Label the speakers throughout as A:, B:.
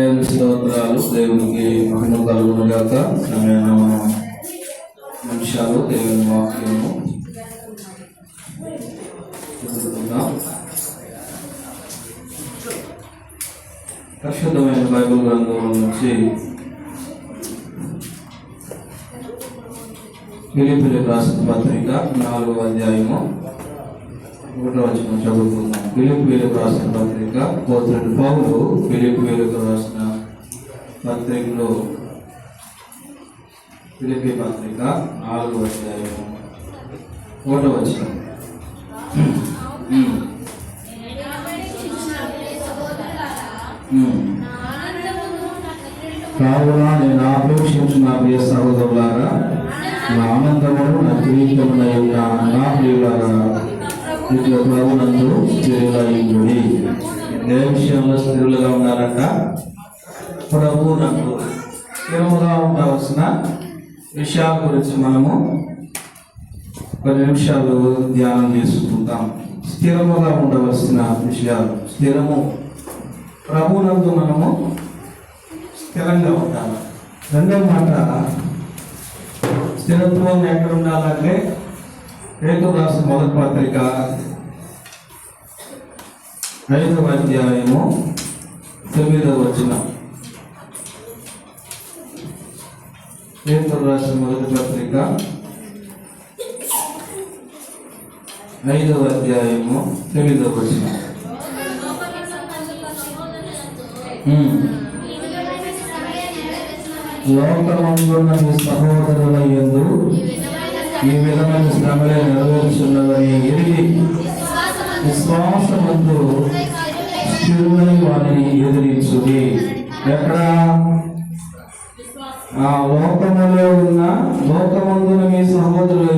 A: దేవుని స్తోత్రాలు దేవునికి మహిమ కలుగును గాక సమయాన నిమిషాలు దేవుని వాక్యము. చదువుకుందాం. బైబుల్ గ్రంథం నుంచి పిలిపిలి రాసిన పత్రిక నాలుగో అధ్యాయము. ఒకటో వచ్చిన చదువుకుందాం వేలకు రాసిన పత్రిక పోతున్న పౌలు వేలకు రాసిన పత్రికలో ఫిలిపి పత్రిక నాలుగు అధ్యాయము ఒకటో వచ్చిన కావున నేను ఆపేక్షించిన ప్రియ సహోదరులారా నా ఆనందమును నా కిరీటమునై ఉన్న నా ప్రియులారా ఇట్లా ప్రభునందు స్థిరులయ్యుడి ఏ విషయంలో స్థిరులుగా ఉండాలంట. ప్రభు నందు స్థిరముగా ఉండవలసిన విషయాల గురించి మనము కొన్ని నిమిషాలు ధ్యానం చేసుకుంటాం. స్థిరముగా ఉండవలసిన విషయాలు. స్థిరము. ప్రభునందు మనము స్థిరంగా ఉండాలి. రెండో మాట స్థిరత్వం ఎక్కడ ఉండాలంటే రేతు రాసిన మొదటి పత్రిక ఐదవ అధ్యాయము తొమ్మిదవ వచ్చిన రేతు రాసిన మొదటి పత్రిక ఐదవ అధ్యాయము తొమ్మిదవ వచ్చిన లోకమందున్న మీ సహోదరుల యందు ఈ విధమైన శ్రమలే నెరవేర్చున్నవని ఎరిగి విశ్వాసమందు స్థిరులై వారిని ఎదిరించుడి. ఎక్కడ? ఆ లోకములో ఉన్న లోకమందున మీ సహోదరుల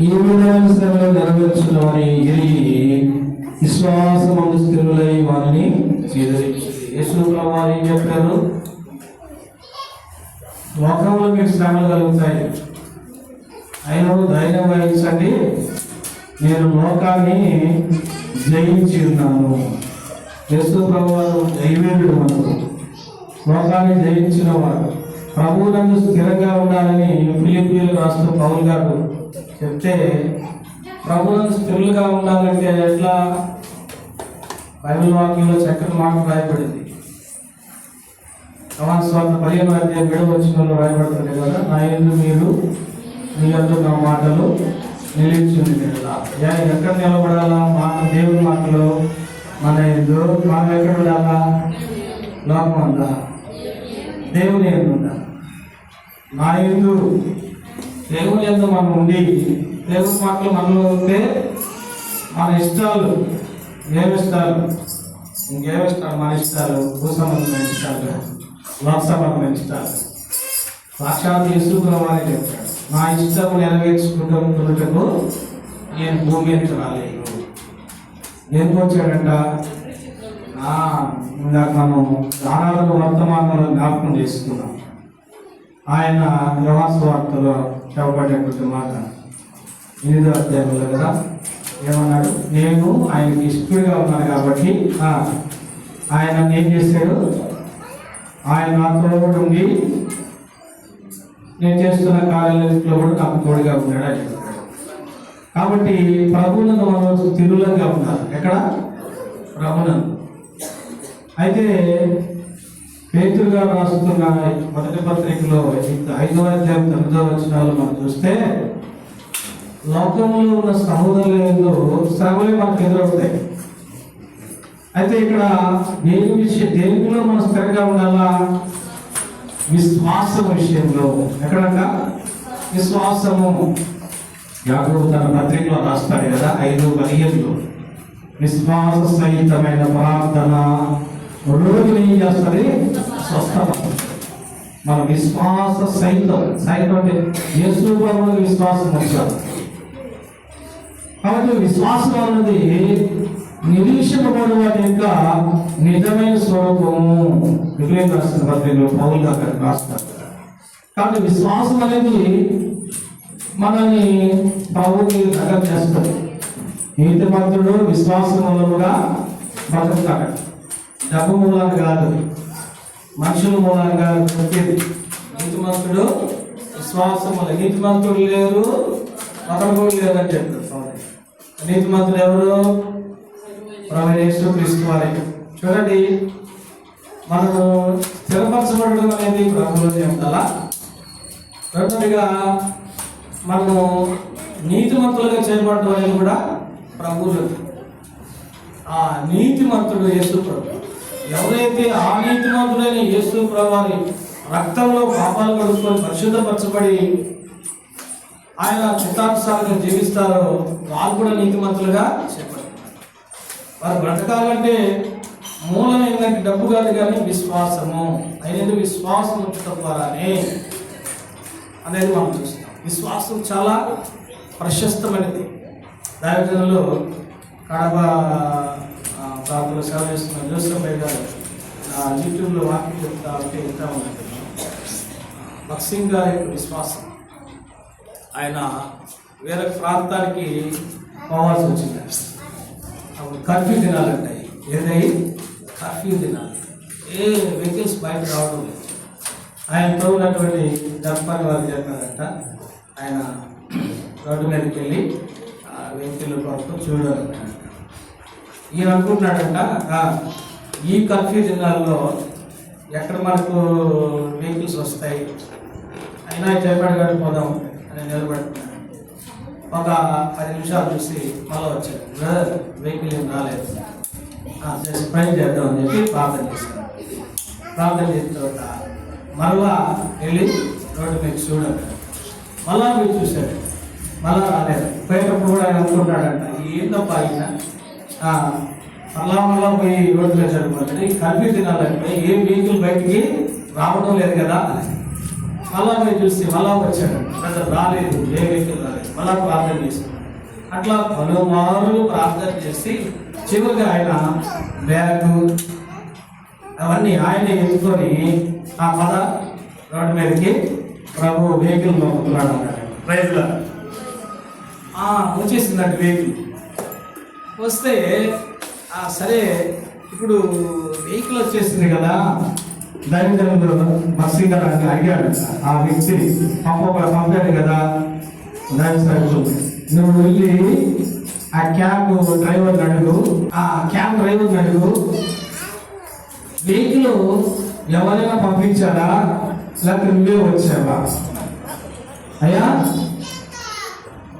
A: ఈ విధమైన శ్రమలు నెరవేర్చున్నవని ఎరిగి విశ్వాసమందు స్థిరులై వారిని ఎదిరించుడి. యేసు ప్రభు వారు ఏం చెప్పారు? లోకంలో మీకు శ్రమలు కలుగుతాయి. అయినా ధైర్యం వహించండి. నేను లోకాన్ని జయించి ఉన్నాను యేసు ప్రభువారు దైవేయుడు మనకు లోకాన్ని జయించిన వాడు ప్రభువునందు స్థిరంగా ఉండాలని ఫిలిపీలు రాస్తూ పౌల్ గారు చెప్తే ప్రభువునందు స్థిరులుగా ఉండాలంటే ఎట్లా? బైబిల్ వాక్యంలో చక్కని మాట రాయబడింది. సమాజ స్వార్థ పదిహేను అధ్యాయం ఏడవ వచ్చిన రాయబడుతుంది కదా నా ఎందు మీరు మీ నా మాటలు నిలిచింది కదా యా ఎక్కడ నిలబడాలా? మాట దేవుని మాటలు మన ఎందు మనం ఎక్కడ ఉండాలా లోకం ఉందా దేవుని ఎందు ఉందా? నా ఎందు దేవుని ఎందు మనం ఉండి దేవుని మాటలు మనలో ఉంటే మన ఇష్టాలు ఏమిస్తారు ఇంకేమిస్తారు? మన ఇష్టాలు భూసంబంధమైన ఇష్టాలు కాదు. ఇష్టాలు. సాక్షాత్ యేసుప్రభాని చెప్పాడు నా ఇష్టము నెరవేర్చుకుంటున్నటకు నేను భూమి మీద రాలేదు. ఎందుకు వచ్చాడంట? ఆ, ఇందాక మనం దానాలకు వర్తమానంలో జ్ఞాపకం చేసుకున్నాం. ఆయన వ్యవహాస వార్తలో చెప్పబడేటువంటి మాట. ఎనిమిదో అధ్యాయంలో కదా? ఏమన్నాడు? నేను ఆయనకి ఇష్టడిగా ఉన్నాను కాబట్టి ఆయన ఏం చేశాడు? ఆయన నాతో కూడా ఉండి నేను చేస్తున్న కార్యాలయంలో కూడా నాకు తోడుగా ఉన్నాడు అని కాబట్టి ప్రభువులను మనం తిరులంగా ఉన్నారు ఎక్కడ? ప్రభులను అయితే పేతులుగా రాస్తున్న మొదటి పత్రికలో ఐదవ అధ్యాయం తొమ్మిదవ వచనాలు మనం చూస్తే లోకంలో ఉన్న సహోదరులు శ్రమలే మనకు ఎదురవుతాయి. అయితే ఇక్కడ దేని విషయం దేనిలో మనం స్థిరంగా ఉండాలా? విశ్వాసం విషయంలో ఎక్కడంట విశ్వాసము. యాకోబు తన పత్రికలో రాస్తాడు కదా ఐదు పదిహేనులో. విశ్వాస సహితమైన ప్రార్థన రోగిని ఏం చేస్తుంది? స్వస్థత. మన విశ్వాస సైతం సైతం అంటే యేసు విశ్వాసం వచ్చారు కాబట్టి విశ్వాసం అన్నది నిరీక్షణపడు యొక్క నిజమైన స్వరూపము. వివేక రాసిన పత్రికలో పౌలు గారు రాస్తారు. కాబట్టి విశ్వాసం అనేది మనల్ని ప్రభుకి దగ్గర చేస్తుంది. నీతి మంత్రుడు విశ్వాసం మూలముగా బతుకుతాడు. డబ్బు మూలం కాదు. మనుషుల మూలంగా వచ్చేది నీతిమంతుడు విశ్వాసం వల్ల నీతిమంతుడు లేరు ఒకరు కూడా లేరు అని చెప్తారు స్వామి. నీతిమంతుడు ఎవరు? ప్రవేశం క్రీస్తు వారి. చూడండి మనము స్థిరపరచబడడం అనేది ప్రభుత్వం ఉండాలా రెండవదిగా మనము నీతిమంతులుగా చేయబడడం అనేది కూడా ప్రభువులు. ఆ నీతిమంతుడు యేసు ప్రభు. ఎవరైతే ఆ నీతిమంతుడైన యేసు ప్రభు రక్తంలో పాపాలు కడుక్కొని పరిశుద్ధపరచబడి ఆయన చిత్తానుసారంగా జీవిస్తారో వాళ్ళు కూడా నీతిమంతులుగా చెప్పారు వారు బ్రతకాలంటే మూలం ఏంటంటే డబ్బు కాదు కానీ విశ్వాసము. అనేది విశ్వాసం ఉంచడం ద్వారానే అనేది మనం చూస్తాం విశ్వాసం చాలా ప్రశస్తమైనది. దైవజనులు కడప ప్రాంతంలో సేవ చేస్తున్న జోసఫ్ గారు ఆ, యూట్యూబ్లో వాక్యం చెప్తా ఉంటే వింటా ఉన్నాను భక్సింగ్ గారి యొక్క విశ్వాసం. ఆయన వేరే ప్రాంతానికి పోవాల్సి వచ్చింది. అప్పుడు కర్ఫ్యూ దినాలంటాయి ఏదై? కర్ఫ్యూ దినాలు ఏ వెహికల్స్ బయట రావడం లేదు. ఆయనతో ఉన్నటువంటి దర్పాన్ని వారు చెప్పారంట. ఆయన రోడ్డు మీదకి వెళ్ళి ఆ వెహికల్ కొరకు చూడాలంట. ఈయన అనుకుంటున్నాడంట ఈ కర్ఫ్యూ దినాల్లో ఎక్కడ మనకు వెహికల్స్ వస్తాయి? అయినా చెప్పాడు కానీ పోదాం అని నిలబడుతున్నాడు. ఒక పది నిమిషాలు చూసి మళ్ళీ వచ్చాడు. బ్రదర్ వెహికల్ ఏం రాలేదు. "ఆ, సరే చేద్దాం అని చెప్పి ప్రార్థన చేశాను ప్రార్థన చేసిన తర్వాత మరలా వెళ్ళి రోడ్డు మీద చూడండి. మళ్ళా మీరు చూశాడు మళ్ళా రాలేదు. పోయేటప్పుడు కూడా ఆయన అనుకుంటాడంట ఏంటప్పా ఆయన మళ్ళా మళ్ళా పోయి రోడ్డు మీద చదువుకుంటే ఈ కర్ఫ్యూ తినాలంటే ఏ వెహికల్ బయటికి రావడం లేదు కదా మళ్ళా మీరు చూసి మళ్ళా వచ్చాడు. అసలు రాలేదు. ఏ వెహికల్ రాలేదు? మళ్ళా ప్రార్థన చేశాడు అట్లా పలుమార్లు ప్రార్థన చేసి చివరిగా ఆయన బ్యాగు అవన్నీ ఆయనే ఎత్తుకొని ఆ పద రోడ్డు మీదకి ప్రభు వెహికల్ నొక్కుతున్నాడు అన్నాడు ప్రైజ్లో వచ్చేసిందంట వెహికల్. వస్తే ఆ, సరే ఇప్పుడు వెహికల్ వచ్చేసింది కదా దైవజనుడు బస్సింగ్ గారు అని అడిగాడు. ఆ వ్యక్తి పంప పంపాడు కదా నువ్వు వెళ్ళి ఆ క్యాబ్ డ్రైవర్ అడుగు. ఆ క్యాబ్ డ్రైవర్ అడుగు. వెహికల్ ఎవరైనా పంపించారా? లేకపోతే నువ్వే వచ్చావా? అయ్యా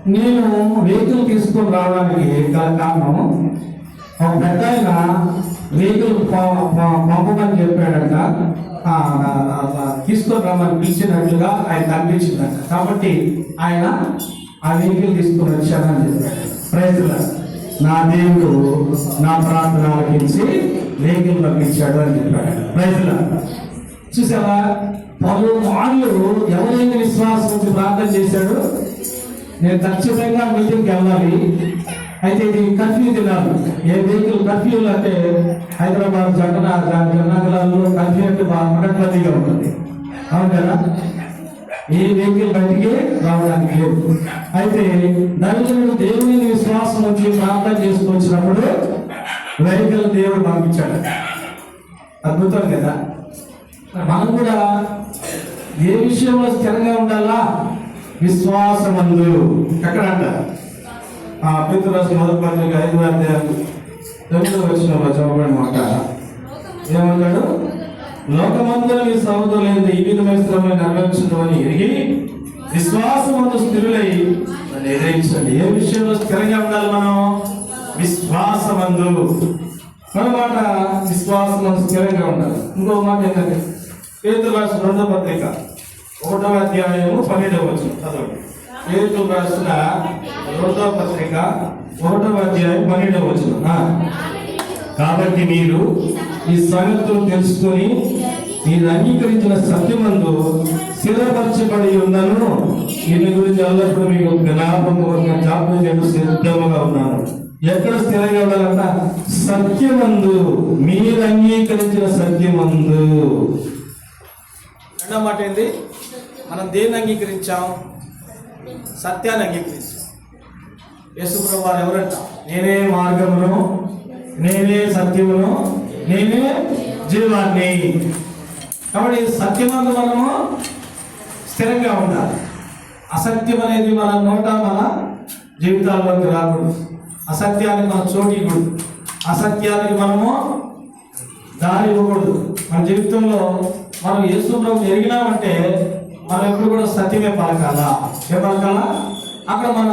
A: నేను వెహికల్ తీసుకొని రావడానికి గల కారణం ఒక పెద్ద వెహికల్ పంపమని చెప్పాడంట. తీసుకొని రమ్మని పిలిచినట్లుగా ఆయన కనిపించిందంట. కాబట్టి ఆయన ఆ వెహికల్ తీసుకుని వచ్చానని చెప్పాడు. ప్రజల నా దేవుడు నా ప్రార్థన ఆలకించి వెహికల్ పంపించాడు అని చెప్పాడు. ప్రజల చూసావా? పలు మార్లు ఎవరైతే విశ్వాసం ప్రార్థన చేశాడు? నేను ఖచ్చితంగా మీటింగ్కి వెళ్ళాలి. అయితే ఇది కర్ఫ్యూ దినాలు ఏ వెహికల్ కర్ఫ్యూలు అంటే హైదరాబాద్ జగన జనగలాల్లో కర్ఫ్యూ అంటే బాగా పడట్లదిగా ఉంటుంది. అవును కదా? ఏ వెహికల్ బయటికి రావడానికి లేదు. అయితే దళితుడు దేవుని విశ్వాసం వచ్చి ప్రార్థన చేసుకొచ్చినప్పుడు వెహికల్ దేవుడు పంపించాడు. అద్భుతం కదా? మనం కూడా ఏ విషయంలో స్థిరంగా ఉండాలా? విశ్వాసమందు. ఎక్కడ అంట ఆ పితృరాశి మొదటి పత్రిక ఐదు అధ్యాయం తొమ్మిదో వచ్చిన చెప్పబడిన మాట. ఏమంటాడు? లోకమందుల మీ సహోదరులైన ఈ విధమైన శ్రమలు నెరవేర్చడం అని ఎరిగి విశ్వాసమందు స్థిరులై దాన్ని ఎదిరించండి. ఏ విషయంలో స్థిరంగా ఉండాలి మనం? విశ్వాసమందు. మన మాట విశ్వాసమందు స్థిరంగా ఉండాలి. ఇంకో మాట ఏంటంటే పేతులు రాసిన రెండో పత్రిక ఒకటో అధ్యాయము పన్నెండవ వచ్చిన చదవండి. పేరుతో రాసిన రెండో పత్రిక ఒకటో అధ్యాయం పన్నెండవ వచ్చిన కాబట్టి మీరు ఈ సంగతులు తెలుసుకొని మీరు అంగీకరించిన సత్యమందు స్థిరపరచబడి ఉన్నాను. దీని గురించి ఎల్లప్పుడూ మీకు జ్ఞాపకం జ్ఞాపకం చేయడం సిద్ధంగా ఉన్నాను. ఎక్కడ స్థిరంగా ఉండాలంట? సత్యమందు. మీరు అంగీకరించిన సత్యమందు. రెండో మాట ఏంది? మనం దేన్ని అంగీకరించాం? సత్యాన్ని అంగీకరిస్తాం యేసుప్రభు వారు ఎవరంట? నేనే మార్గమును నేనే సత్యమును నేనే జీవాన్ని. కాబట్టి సత్యమందు మనము స్థిరంగా ఉండాలి. అసత్యం అనేది మన నోట మన జీవితాల్లోకి రాకూడదు. అసత్యానికి మనం చోటు ఇవ్వకూడదు. అసత్యానికి మనము దారి ఇవ్వకూడదు. మన జీవితంలో మనం యేసు ప్రభు ఎరిగినామంటే మనం ఎప్పుడు కూడా సత్యమే పలకాలా? ఏ పలకాలా? అక్కడ మన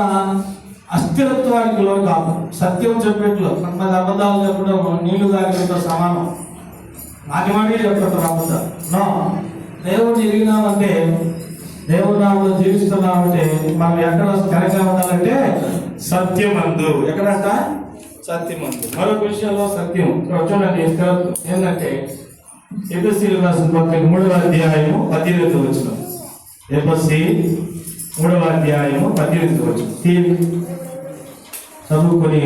A: అస్థిరత్వానికి లోను కాదు. సత్యం చెప్పేట్లు కొంతమంది అబద్ధాలు చెప్పడం నీళ్ళు తాగినంత సమానం. మాటి మాటి చెప్తుంటారు అబద్ధాలు నో. దేవుడిని ఎరిగినామంటే దేవుడి నామంలో జీవిస్తున్నామంటే మనం ఎక్కడ స్థిరంగా ఉండాలంటే సత్యమందు. ఎక్కడంట? సత్యమందు. మరొక విషయంలో సత్యం. చూడండి ఏంటంటే ఎపిసి రాసిన పత్రిక మూడవ అధ్యాయము పద్దెనిమిది వచ్చిన ఎపిసి మూడవ అధ్యాయము పద్దెనిమిది వచ్చిన చదువుకొని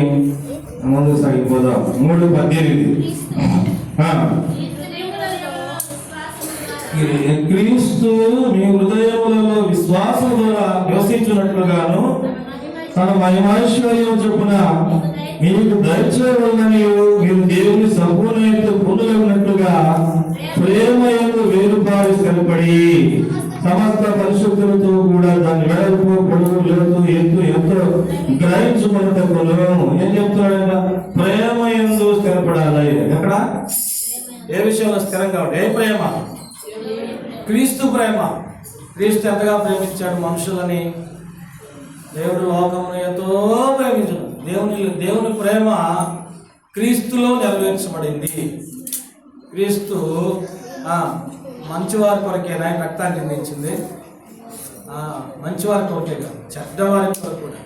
A: ముందు సాగిపోదాం. మూడు పద్దెనిమిది. క్రీస్తు మీ హృదయములలో విశ్వాసం ద్వారా నివసించినట్లుగాను తన మహిమైశ్వర్యం చొప్పున మీకు దయచేయవలనని మీరు దేవుని సంపూర్ణ పొందలేనట్లుగా ప్రేమ ఎందు వేరుపారి స్థిరపడి సమస్త పరిశుద్ధులతో కూడా దాని వెడల్పు పొడుగు లేదు ఎత్తు ఎంతో గ్రహించుకున్నటప్పుడు ఏం చెప్తున్నాడు ప్రేమ ఎందు స్థిరపడాలి ఎక్కడ? ఏ విషయంలో స్థిరంగా ఉండే ఏ ప్రేమ? క్రీస్తు ప్రేమ. క్రీస్తు ఎంతగా ప్రేమించాడు మనుషులని? దేవుడు లోకమును ఎంతో ప్రేమించడు. దేవుని దేవుని ప్రేమ క్రీస్తులో నెరవేర్చబడింది. క్రీస్తు మంచివారి కొరకేనా ఆయన రక్తాన్ని నిర్ణయించింది. మంచివారి కొరకే కాదు చెడ్డవారి కొరకు కూడా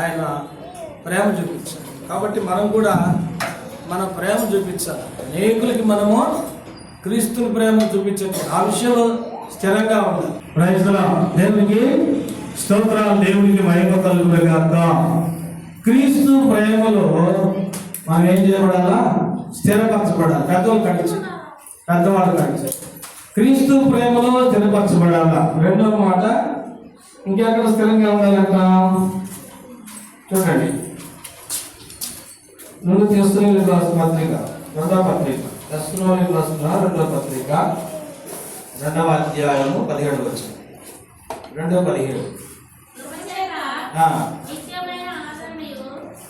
A: ఆయన ప్రేమ చూపించాడు. కాబట్టి మనం కూడా మన ప్రేమ చూపించాలి. అనేకులకి మనము క్రీస్తుని ప్రేమ చూపించండి. ఆ విషయంలో స్థిరంగా ఉండాలి. ప్రయత్న దేవునికి స్తోత్రాలు. దేవునికి మహిమ కలుగుగాక క్రీస్తు ప్రేమలో మనం ఏం చేయబడాలా? స్థిరపరచబడాలి. పెద్దవాళ్ళు కట్టించాలి పెద్దవాళ్ళు కట్టించాలి క్రీస్తు ప్రేమలో స్థిరపరచబడాలా. రెండవ మాట. ఇంకెక్కడ స్థిరంగా ఉండాలంట? చూడండి. నువ్వు తీసుకుని రాసిన పత్రిక రెండవ పత్రిక దశలోని రాసిన రెండవ పత్రిక రెండవ అధ్యాయము పదిహేడు వచ్చింది రెండవ పదిహేడు.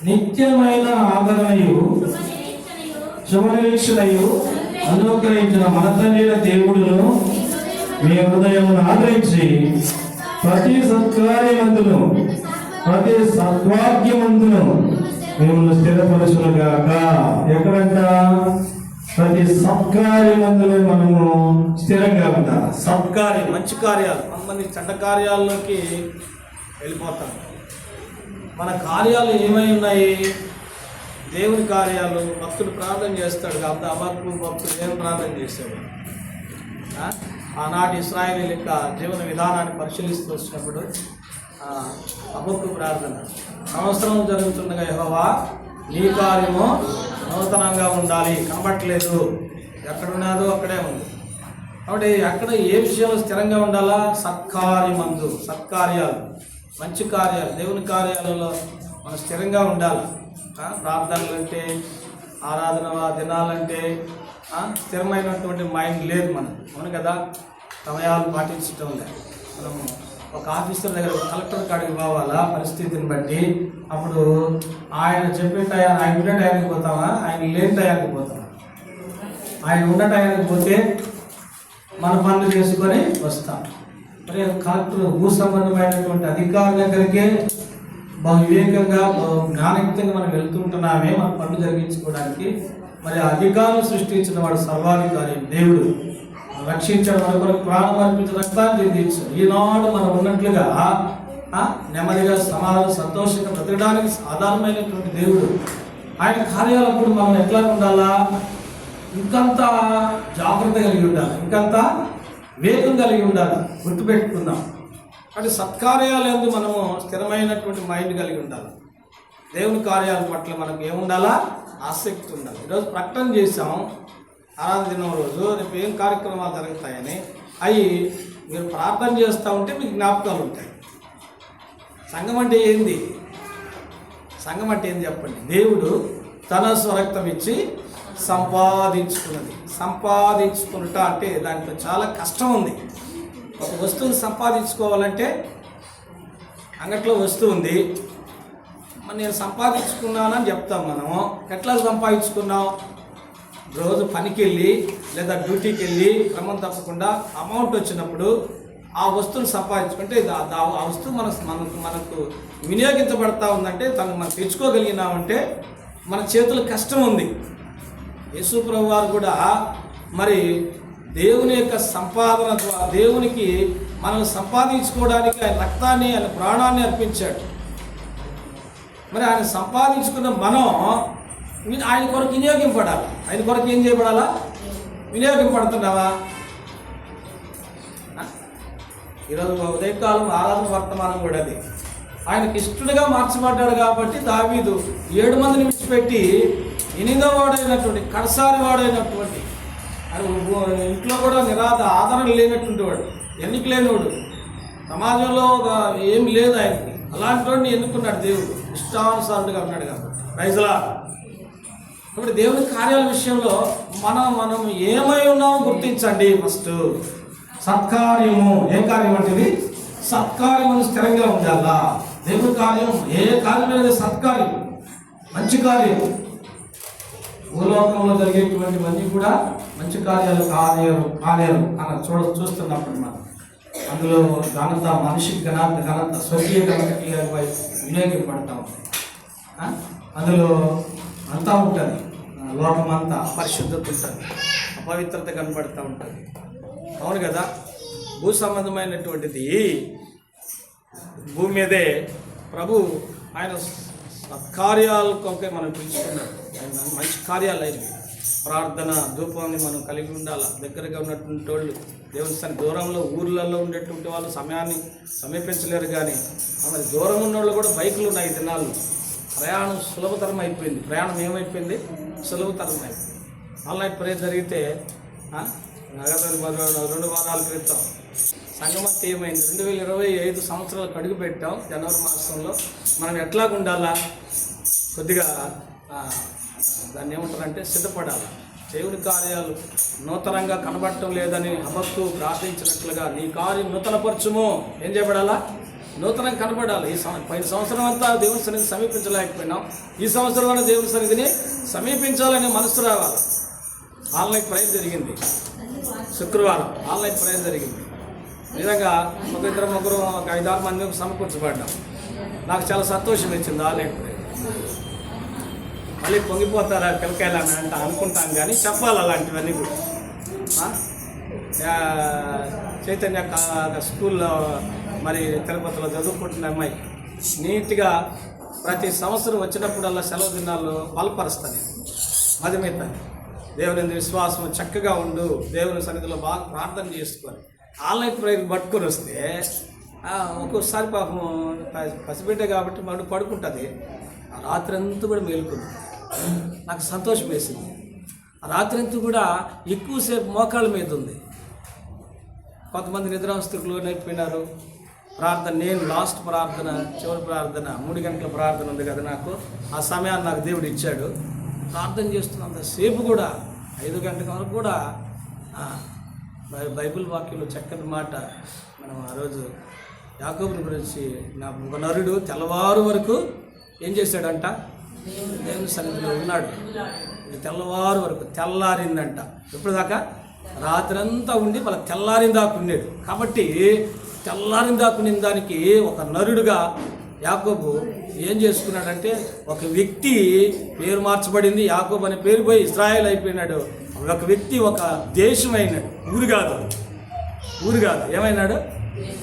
A: నిత్యమైన ఆదరణయు. శుభనిరీక్షణయు అనుగ్రహించిన మన తండ్రి దేవుడును మీ హృదయమును ఆదరించి ప్రతి సత్కార్యమందును ప్రతి సద్వాక్యమందును మిమ్మల్ని స్థిరపరచునుగాక. ఎక్కడంట? ప్రతి సత్కార్యమందులో మనము స్థిరంగా ఉండాలి. సత్కార్యం మంచి కార్యాలు కొంతమంది చెడ్డ కార్యాల్లోకి వెళ్ళిపోతాం. మన కార్యాలు ఏమై ఉన్నాయి? దేవుని కార్యాలు భక్తుడు ప్రార్థన చేస్తాడు కాబట్టి అమర్పు భక్తుడు ఏం ప్రార్థన చేశాడు ఆనాటి ఇస్రాయేలీ యొక్క జీవన విధానాన్ని పరిశీలిస్తూ వచ్చినప్పుడు అమర్పు ప్రార్థన. సంవత్సరం జరుగుతుండగా యహోవా నీ కార్యము నూతనంగా ఉండాలి కనబట్టలేదు ఎక్కడున్నదో అక్కడే ఉంది. కాబట్టి అక్కడ ఏ విషయంలో స్థిరంగా ఉండాలా? సత్కార్యమందు సత్కార్యాలు మంచి కార్యాలు దేవుని కార్యాలలో మనం స్థిరంగా ఉండాలి? ప్రార్థనలు అంటే ఆరాధన దినాలంటే స్థిరమైనటువంటి మైండ్ లేదు మనం అవును కదా? సమయాలు పాటించటం లేదు. మనము ఒక ఆఫీసర్ దగ్గర కలెక్టర్ కాడికి పోవాలా? పరిస్థితిని బట్టి. అప్పుడు ఆయన చెప్పే టయా ఆయన ఉండే టయానికి పోతామా? ఆయన లేని టయానికి పోతామా? ఆయన ఉన్న టయానికి పోతే మన పనులు చేసుకొని వస్తాం. మరి కలెక్టర్ భూ సంబంధమైనటువంటి అధికారుల దగ్గరికే మా వివేకంగా జ్ఞానయుక్తంగా మనం వెళ్తుంటున్నామే మన పనులు జరిగించుకోవడానికి. మరి అధికారులు సృష్టించిన వాడు సర్వాధికారి దేవుడు. రక్షించడం వరకు ప్రాణం అర్పించిన రక్తాన్ని తీర్చు ఈనాడు మనం ఉన్నట్లుగా నెమ్మదిగా సమాధానం సంతోషంగా బ్రతకడానికి ఆధారమైనటువంటి దేవుడు. ఆయన కార్యాలప్పుడు మనం ఎట్లా ఉండాలా? ఇంకంత జాగ్రత్త కలిగి ఉండాలి. ఇంకంత వేగం కలిగి ఉండాలి. గుర్తుపెట్టుకుందాం. అంటే సత్కార్యాలందు మనము స్థిరమైనటువంటి మైండ్ కలిగి ఉండాలి. దేవుని కార్యాల పట్ల మనకు ఏముండాలా? ఆసక్తి ఉండాలి. ఈరోజు ప్రకటన చేసాం ఆరాధన దినం రోజు రేపు ఏం కార్యక్రమాలు జరుగుతాయని. అవి మీరు ప్రార్థన చేస్తూ ఉంటే మీకు జ్ఞాపకాలు ఉంటాయి. సంఘం అంటే ఏంది? సంఘం అంటే ఏంది చెప్పండి? దేవుడు తన స్వరక్తం ఇచ్చి
B: సంపాదించుకున్నది. సంపాదించుకున్నట అంటే దాంట్లో చాలా కష్టం ఉంది. ఒక వస్తువుని సంపాదించుకోవాలంటే అంగట్లో వస్తువు ఉంది. మరి నేను సంపాదించుకున్నానని చెప్తాం మనము. ఎట్లా సంపాదించుకున్నాం? రోజు పనికి వెళ్ళి లేదా డ్యూటీకి వెళ్ళి క్రమం తప్పకుండా అమౌంట్ వచ్చినప్పుడు ఆ వస్తువుని సంపాదించుకుంటే దా- దా- ఆ వస్తువు మన మనకు మనకు వినియోగించబడతా ఉందంటే తను మనం తెచ్చుకోగలిగినామంటే మన చేతులు కష్టం ఉంది. యేసుప్రభు వారు కూడా మరి దేవుని యొక్క సంపాదన ద్వారా దేవునికి మనల్ని సంపాదించుకోవడానికి ఆయన రక్తాన్ని ఆయన ప్రాణాన్ని అర్పించాడు. మరి ఆయన సంపాదించుకున్న మనం ఆయన కొరకు వినియోగింపడాలి? ఆయన కొరకు ఏం చేయబడాలా? వినియోగింపడుతున్నావా? ఆ? ఈరోజు ఉదయకాలం ఆరాధన వర్తమానం కూడా అది. ఆయనకి ఇష్టడుగా మార్చబడ్డాడు కాబట్టి దావీదు ఏడు మందిని విడిచిపెట్టి ఎనిమిదో వాడైనటువంటి కడసారి వాడైనటువంటి ఆయన ఇంట్లో కూడా నిరాధ ఆదరణ లేనటువంటి వాడు ఎన్నిక లేనివాడు సమాజంలో ఒక ఏం లేదు ఆయనకి. అలాంటి వాడిని ఎన్నుకున్నాడు దేవుడు. ఇష్టానుసారుడుగా ఉన్నాడు కాబట్టి. రైజులా కాబట్టి దేవుని కార్యాల విషయంలో మనం మనం ఏమై ఉన్నామో గుర్తించండి ఫస్ట్. సత్కార్యము. ఏ కార్యం అంటే సత్కార్యం సత్కార్యము స్థిరంగా ఉండాలా? దేవుని కార్యం ఏ కార్యం అనేది సత్కార్యం. మంచి కార్యం. భూలోకంలో జరిగేటువంటి మంది కూడా మంచి కార్యాలు కాలేరు కాలేరు అని చూడ చూస్తున్నప్పుడు మనం అందులో ఘనత మనిషి ఘనత ఘనత స్వర్గీయ ఘనతకి వినియోగింపడతా ఉంటుంది అందులో అంతా ఉంటుంది. లోకం అంతా పరిశుద్ధత ఉంటుంది అపవిత్రత కనపడుతూ ఉంటుంది. అవును కదా? భూ సంబంధమైనటువంటిది భూమి మీదే ప్రభు ఆయన కార్యాల కొరకే మనం పిలుచుకున్నాం మంచి కార్యాలు అయినవి ప్రార్థన ధూపాన్ని మనం కలిగి ఉండాలి? దగ్గరగా ఉన్నటువంటి వాళ్ళు దేవుని దూరంలో ఊర్లలో ఉండేటువంటి వాళ్ళు సమయాన్ని సమీపించలేరు కానీ మరి దూరం ఉన్న వాళ్ళు కూడా బైకులు ఉన్నాయి దినాలు ప్రయాణం సులభతరం అయిపోయింది. ప్రయాణం ఏమైపోయింది? సులభతరం అయిపోయింది. ఆన్లైన్ ప్రేయర్ జరిగితే నగదు రెండు వారాల క్రితం సంగమంతా ఏమైంది? రెండు వేల ఇరవై ఐదు సంవత్సరాలకు అడుగు పెట్టాం జనవరి మాసంలో. మనం ఎట్లా ఉండాలా కొద్దిగా దాన్ని ఏమంటారంటే సిద్ధపడాలి? దేవుని కార్యాలు నూతనంగా కనబడటం లేదని హబక్కు ప్రార్థించినట్లుగా నీ కార్యం నూతనపరచుము. ఏం చేయబడాలా? నూతనంగా కనబడాలి. ఈ పైన సంవత్సరం అంతా దేవుని సన్నిధి సమీపించలేకపోయినాం. ఈ సంవత్సరం దేవుని సన్నిధిని సమీపించాలనే మనసు రావాలి. ఆన్లైన్ ప్రైజ్ జరిగింది. శుక్రవారం ఆన్లైన్ ప్రయత్నం జరిగింది. నిజంగా ఒక ఇద్దరు ముగ్గురు ఒక ఐదారు మంది సమకూర్చబడ్డాం. నాకు చాలా సంతోషం ఇచ్చింది ఆన్లైన్ మళ్ళీ పొంగిపోతారా పిల్లకాయలని అంటే అనుకుంటాం కానీ చెప్పాలి అలాంటివన్నీ కూడా. చైతన్య కా- స్కూల్లో మరి తిరుపతిలో చదువుకుంటున్న అమ్మాయి. నీట్గా ప్రతి సంవత్సరం వచ్చినప్పుడల్లా సెలవు దినాల్లో బలపరుస్తాను మధుమిత. దేవుని విశ్వాసం చక్కగా ఉండు. దేవుని సన్నిధిలో బాగా ప్రార్థన చేసుకొని ఆన్లైన్ ప్రేయర్ పట్టుకొని వస్తే ఒక్కోసారి పాపం పసిబిడ్డ కాబట్టి మడు పడుకుంటుంది. రాత్రి అంతా కూడా మేలుకుంది. నాకు సంతోషం వేసింది. ఆ రాత్రి అంతా కూడా ఎక్కువసేపు మోకాళ్ళ మీద ఉంది. కొంతమంది నిద్రావస్థకులు అయిపోయినారు ప్రార్థన నేను లాస్ట్ ప్రార్థన చివరి ప్రార్థన మూడు గంటల ప్రార్థన ఉంది కదా నాకు. ఆ సమయాన్ని నాకు దేవుడు ఇచ్చాడు. ప్రార్థన చేస్తున్నంతసేపు కూడా ఐదు గంటల వరకు కూడా బైబిల్ వాక్యంలో చక్కని మాట మనం ఆ రోజు యాకోబుని గురించి నా ఒక నరుడు తెల్లవారు వరకు ఏం చేశాడంట? దేవుని సన్నిధిలో ఉన్నాడు. తెల్లవారు వరకు తెల్లారిందంట. ఎప్పుడు దాకా? రాత్రంతా ఉండి వాళ్ళ తెల్లారిన దాకా ఉండేడు. కాబట్టి తెల్లారిన దాకా ఉండిన దానికి ఒక నరుడుగా యాకోబు ఏం చేసుకున్నాడంటే ఒక వ్యక్తి పేరు మార్చబడింది. యాకోబు అనే పేరు పోయి ఇస్రాయల్ అయిపోయినాడు. ఒక వ్యక్తి ఒక దేశం ఊరు కాదు. ఊరు కాదు. ఏమైనాడు?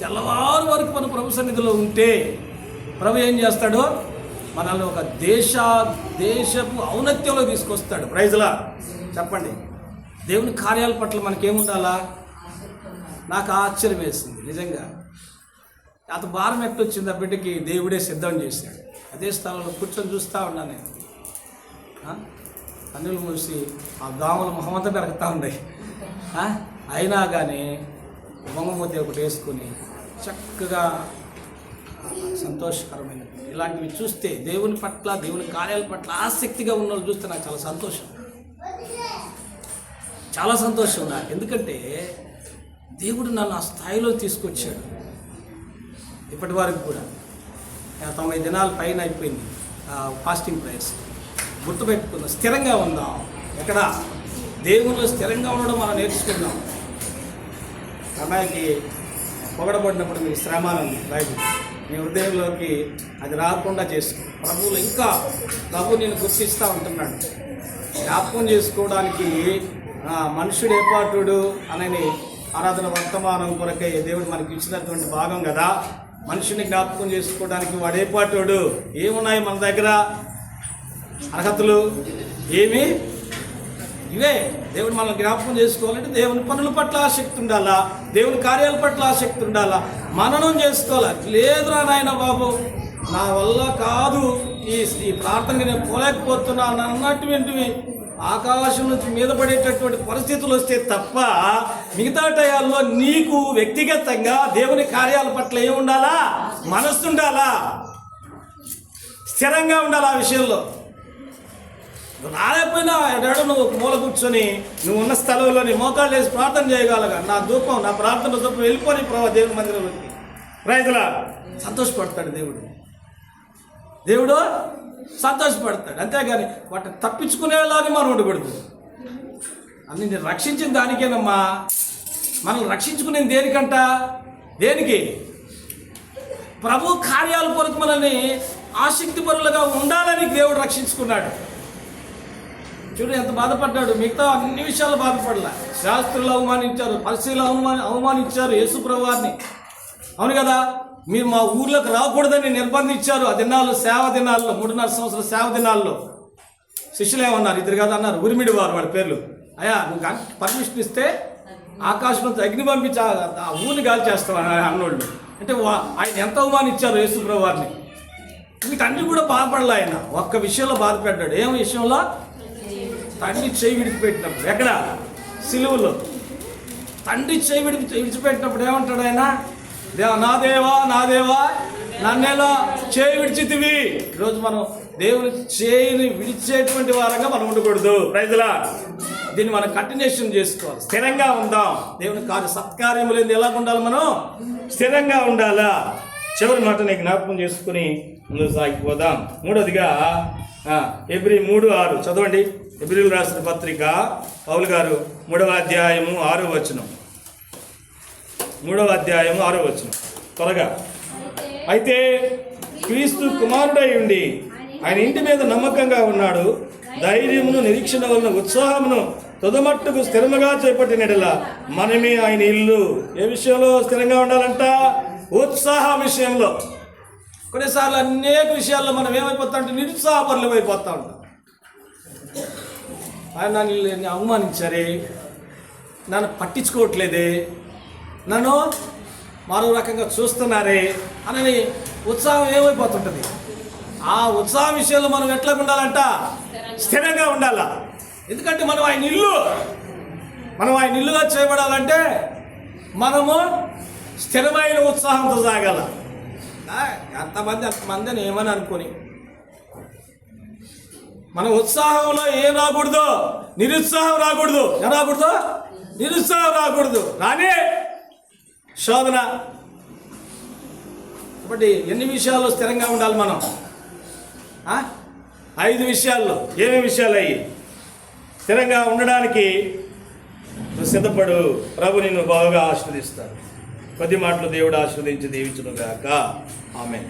B: తెల్లవారు వరకు మన ప్రభు సన్నిధిలో ఉంటే ప్రభు ఏం చేస్తాడు? మనల్ని ఒక దేశ దేశపు ఔన్నత్యంలో తీసుకొస్తాడు. ప్రైజ్లా చెప్పండి. దేవుని కార్యాల పట్ల మనకేముండాలా? నాకు ఆశ్చర్యం వేసింది నిజంగా. అంత భారం ఎట్టొచ్చింది ఆ బిడ్డకి దేవుడే సిద్ధం చేశాడు. అదే స్థలంలో కూర్చొని చూస్తూ ఉన్నాను నేను. కన్నులు మూసి ఆ దోమలు మొహమంతా పెరుగుతూ ఉన్నాయి. అయినా కానీ బొమ్మమూతి ఒకటి వేసుకొని చక్కగా సంతోషకరమైన ఇలాంటివి చూస్తే దేవుని పట్ల దేవుని కార్యాల పట్ల ఆసక్తిగా ఉన్న వాళ్ళు చూస్తే నాకు చాలా సంతోషం. చాలా సంతోషం నాకు. ఎందుకంటే దేవుడు నన్ను ఆ స్థాయిలో తీసుకొచ్చాడు. ఇప్పటి వరకు కూడా. తొంభై దినాల పైన అయిపోయింది ఫాస్టింగ్ ప్రైస్ గుర్తుపెట్టుకుందాం. స్థిరంగా ఉందాం. ఎక్కడ? దేవుళ్ళు స్థిరంగా ఉండడం మనం నేర్చుకుందాం. అమ్మాయికి పొగడబడినప్పుడు మీకు శ్రమ అని ఉంది బైబిల్ మీ హృదయంలోకి అది రాకుండా చేసుకో. ప్రభువులు ఇంకా ప్రభు నేను గుర్తిస్తూ ఉంటున్నాడు. జ్ఞాపకం చేసుకోవడానికి మనుషుడు ఏపాటుడు అనని ఆరాధన వర్తమానం కొరకే దేవుడు మనకి ఇచ్చినటువంటి భాగం కదా. మనుషుని జ్ఞాపకం చేసుకోవడానికి వాడు ఏమున్నాయి మన దగ్గర? అర్హతలు ఏమి? ఇవే. దేవుడు మనం జ్ఞాపకం చేసుకోవాలంటే దేవుని పనుల పట్ల ఆసక్తి ఉండాలా? దేవుని కార్యాల పట్ల ఆసక్తి ఉండాలా? మననం చేసుకోవాలా? లేదురా నాయన బాబు నా వల్ల కాదు. ఈ ఈ ప్రార్థనకి నేను పోలేకపోతున్నాను అన్నటువంటివి ఆకాశం నుంచి మీద పడేటటువంటి పరిస్థితులు వస్తే తప్ప మిగతా టయాల్లో నీకు వ్యక్తిగతంగా దేవుని కార్యాల పట్ల ఏమి ఉండాలా మనస్సు ఉండాలా? స్థిరంగా ఉండాలి ఆ విషయంలో? రాలేకపోయినా ఎడాడు నువ్వు ఒక మూల కూర్చొని నువ్వు ఉన్న స్థలంలో నీ మోకాళ్ళు వేసి ప్రార్థన చేయగలగా. నా ధూపం నా ప్రార్థన ధూపం వెళ్ళిపోని ప్రభావ దేవుని మందిరంలోకి. రైతుల సంతోషపడతాడు దేవుడు. దేవుడు సంతోషపడతాడు. అంతేగాని వాటిని తప్పించుకునేలాగా మనం ఉండకూడదు. అన్ని నేను రక్షించిన దానికేనమ్మా. మనల్ని రక్షించుకునేది దేనికంట? దేనికి? ప్రభు కార్యాల కొరకు మనల్ని ఆసక్తి పరులుగా ఉండాలని దేవుడు రక్షించుకున్నాడు. చూడు ఎంత బాధపడ్డాడు. మిగతా అన్ని విషయాలు బాధపడలే. శాస్త్రులు అవమానించారు పరిశీలు అవమాని అవమానించారు యేసు ప్రభువారిని. అవును కదా? మీరు మా ఊర్లోకి రాకూడదని నిర్బంధించారు ఆ దినాల్లో సేవ దినాల్లో మూడున్నర సంవత్సరాల సేవ దినాల్లో. శిష్యులు ఏమన్నారు? ఇద్దరు కదా అన్నారు. ఉరిమిడి వారు వాడి పేర్లు. అయ్యా నువ్వు పర్మిషన్ ఇస్తే ఆకాశం అగ్ని పంపించి ఆ- ఊరిని గాలి చేస్తావు అన్నోళ్ళు. అంటే ఆయన ఎంత అవమానించారు యేసుప్రభు వారిని వీటన్ని కూడా బాధపడలే ఆయన. ఒక్క విషయంలో బాధపడ్డాడు. ఏం విషయంలో? తండ్రి చేయి విడిచిపెట్టినప్పుడు ఎక్కడ? సిలువులో. తండ్రి చేయి విడిపి విడిచిపెట్టినప్పుడు ఏమంటాడు ఆయన? దేవా నా దేవా నా దేవా నన్నేలా చేయి విడిచితివి? ఈరోజు మనం దేవుని చేయిని విడిచేటువంటి వారంగా మనం ఉండకూడదు. రైతులా దీన్ని మనం కంటిన్యూషన్ చేసుకోవాలి. స్థిరంగా ఉందాం. దేవుని కార్య సత్కార్యములు ఏంది? ఎలా ఉండాలి మనం? స్థిరంగా ఉండాలా? చివరి మాట నేను జ్ఞాపకం చేసుకుని ముందు సాగిపోదాం. మూడోదిగా ఆ, ఎబ్రి మూడు ఆరు. చదవండి. ఎబ్రిల్ రాసిన పత్రిక పౌలు గారు మూడవ అధ్యాయము ఆరో వచనం. మూడవ అధ్యాయము ఆరో వచనం. త్వరగా. అయితే క్రీస్తు కుమారుడై ఉండి ఆయన ఇంటి మీద నమ్మకంగా ఉన్నాడు. ధైర్యమును నిరీక్షణ వలన ఉత్సాహమును తుదమట్టుకు స్థిరముగా చేపట్టినడలా మనమే ఆయన ఇల్లు. ఏ విషయంలో స్థిరంగా ఉండాలంట? ఉత్సాహ విషయంలో. కొన్నిసార్లు అనేక విషయాల్లో మనం ఏమైపోతా అంటే నిరుత్సాహపరులు అయిపోతా ఉంటాం నన్ను అవమానించారే? నన్ను పట్టించుకోవట్లేదే? నన్ను మరో రకంగా చూస్తున్నారే? అని ఉత్సాహం ఏమైపోతుంటుంది? ఆ ఉత్సాహం విషయంలో మనం ఎట్లా ఉండాలంట? స్థిరంగా ఉండాలా? ఎందుకంటే మనం ఆయన ఇల్లు. మనం ఆయన ఇల్లుగా చేయబడాలంటే మనము స్థిరమైన ఉత్సాహంతో సాగాల. ఆ, ఎంతమంది అంతమంది అని ఏమని అనుకొని? మన ఉత్సాహంలో ఏం రాకూడదు? నిరుత్సాహం రాకూడదు. ఏం రాకూడదు? నిరుత్సాహం రాకూడదు. రాని? శోధన. కాబట్టి ఎన్ని విషయాల్లో స్థిరంగా ఉండాలి మనం? ఆ? ఐదు విషయాల్లో. ఏమేమి విషయాలు అయ్యి? స్థిరంగా ఉండడానికి నువ్వు సిద్ధపడు. ప్రభు నిన్ను బాగా ఆశీర్వదిస్తాడు. కొద్ది మాటలు దేవుడు ఆశీర్వదించి దీవించును గాక ఆమె